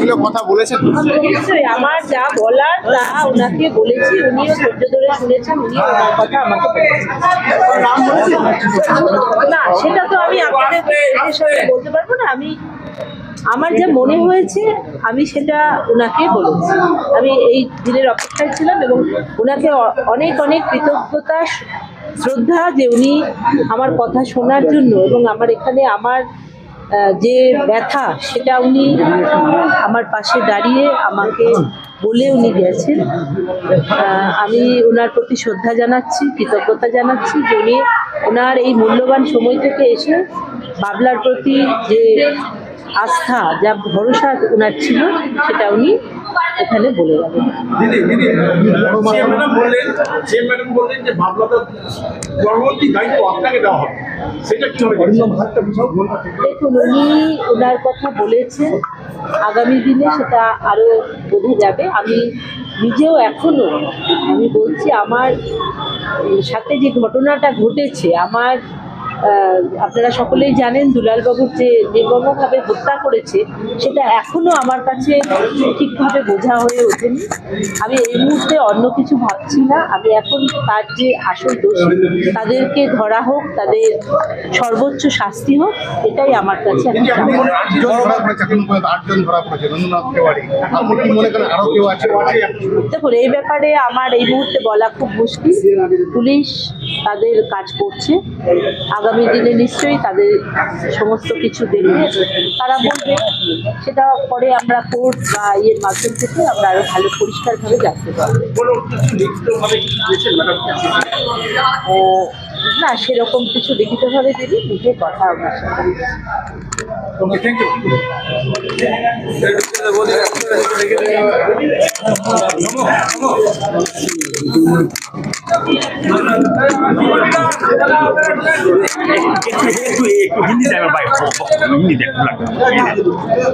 এগুলো কথা বলেছেন? নিশ্চয়ই আমার যা বলার, তা ওনাকে বলেছি, উনিও ধৈর্য ধরে শুনেছেন উনি ওনার কথা আমাকে না, সেটা তো আমি আপনাদের সাথে বলতে পারব না, আমি, আমার যা মনে হয়েছে, আমি সেটা ওনাকে বলেছি। আমি এই দিনের অপেক্ষায় ছিলাম এবং ওনাকে অনেক অনেক কৃতজ্ঞতা, শ্রদ্ধা যে উনি আমার কথা শোনার জন্য এবং আমার এখানে আমার যে ব্যথা, সেটা উনি আমার পাশে দাঁড়িয়ে আমাকে বলে উনি গেছেন। আমি ওনার প্রতি শ্রদ্ধা জানাচ্ছি, কৃতজ্ঞতা জানাচ্ছি যে উনি ওনার এই মূল্যবান সময় থেকে এসে বাবলার প্রতি যে আস্থা, যা ভরসা ওনার ছিল, সেটা উনি এখানে বলে গেলেন দিদি দিদি ম্যাডাম বললেন যে ম্যাডাম বললেন যে ভাবলাটা পরবর্তী দায়িত্ব আপনাকে দেওয়া হবে। সেটা কি হবে? দেখুন উনি ওনার কথা বলেছেন। আগামী দিনে সেটা আরও বোঝা যাবে। আমি নিজেও এখনও আমি বলছি আমার সাথে যে ঘটনাটা ঘটেছে আমার আপনারা সকলেই জানেন দুলালবাবুর যে নির্মমভাবে হত্যা করেছে সেটা এখনও আমার কাছে ঠিকভাবে বোঝা হয়ে ওঠেনি। আমি এই মুহূর্তে অন্য কিছু ভাবছি না। আমি এখন তার যে আসল দোষী তাদেরকে ধরা হোক তাদের সর্বোচ্চ শাস্তি হোক এটাই আমার কাছে দেখুন এই ব্যাপারে আমার এই মুহূর্তে বলা খুব মুশকিল। পুলিশ তাদের কাজ করছে। আগামী দিনে নিশ্চয়ই তাদের সমস্ত কিছু দেখবে। তারা বলবে সেটা পরে আমরা কোর্ট বা ইয়ের মাধ্যম থেকে আমরা আরও ভালো পরিষ্কারভাবে জানতে পারব। না সেরকম কিছু লিখিতভাবে দিবি নিজে কথা আমার সাথে। একটু হিন্দি বাইক হিন্দি দেখ